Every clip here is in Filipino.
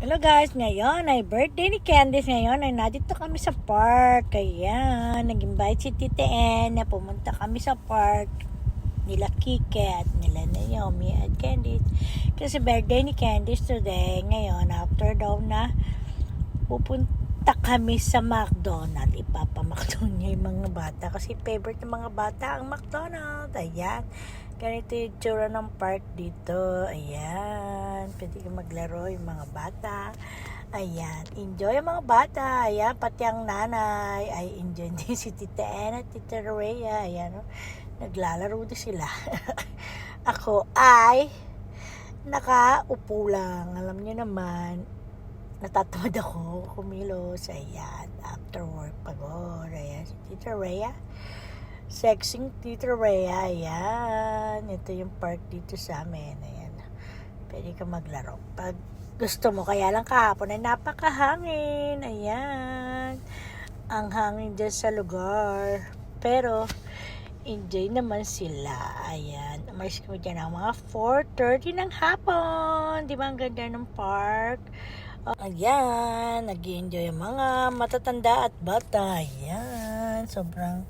Hello guys, ngayon ay birthday ni Candice ngayon ay nandito kami sa park. Kaya nag-invite si Tita Ann na pumunta kami sa park nila Kike at nila Naomi at Candice. Kasi birthday ni Candice today. Ngayon, after daw na pupunta kami sa McDonald's. Ipapamakdo niya yung mga bata. Kasi favorite ng mga bata ang McDonald's. Ayan. Ganito yung tsura ng park dito. Ayan. Pwede ka maglaro yung mga bata. Ayan. Enjoy yung mga bata. Ayan. Pati ang nanay. Ay, enjoy din si Tita Ann at Tita Rhea. Ayan. Oh. Naglalaro din sila. Ako ay nakaupo lang. Alam niyo naman, natatamad ako kumilos. Ayan. After work, pagod. Ayan. Si Tita Rhea. Sexing Tita Rhea. Ayan. Ito yung park dito sa amin. Ayan. Pwede ka maglaro. Pag gusto mo, kaya lang kahapon ay napakahangin. Ayan. Ang hangin dyan sa lugar. Pero, enjoy naman sila. Ayan. Umalis kami dyan ng mga 4.30 ng hapon. Di ba ang ganda ng park? Ayan. nag enjoy yung mga matatanda at bata. Ayan. Sobrang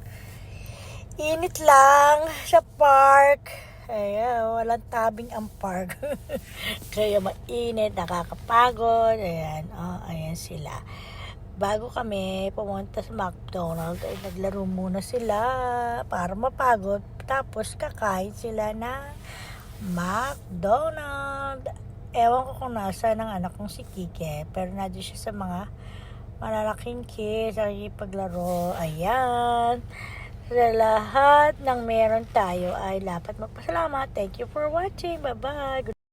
init lang sa park. Ayan, walang tabing ang park. Kaya mainit, nakakapagod. Ayan, oh, ayan sila. Bago kami pumunta sa McDonald's, ay naglaro muna sila para mapagod. Tapos kakain sila ng McDonald's. Ewan ko kung nasa ng anak kong si Kike, pero nandun siya sa mga malalaking kids, paglaro. Ayan sa lahat ng meron tayo ay dapat magpasalamat. Thank you for watching. Bye-bye.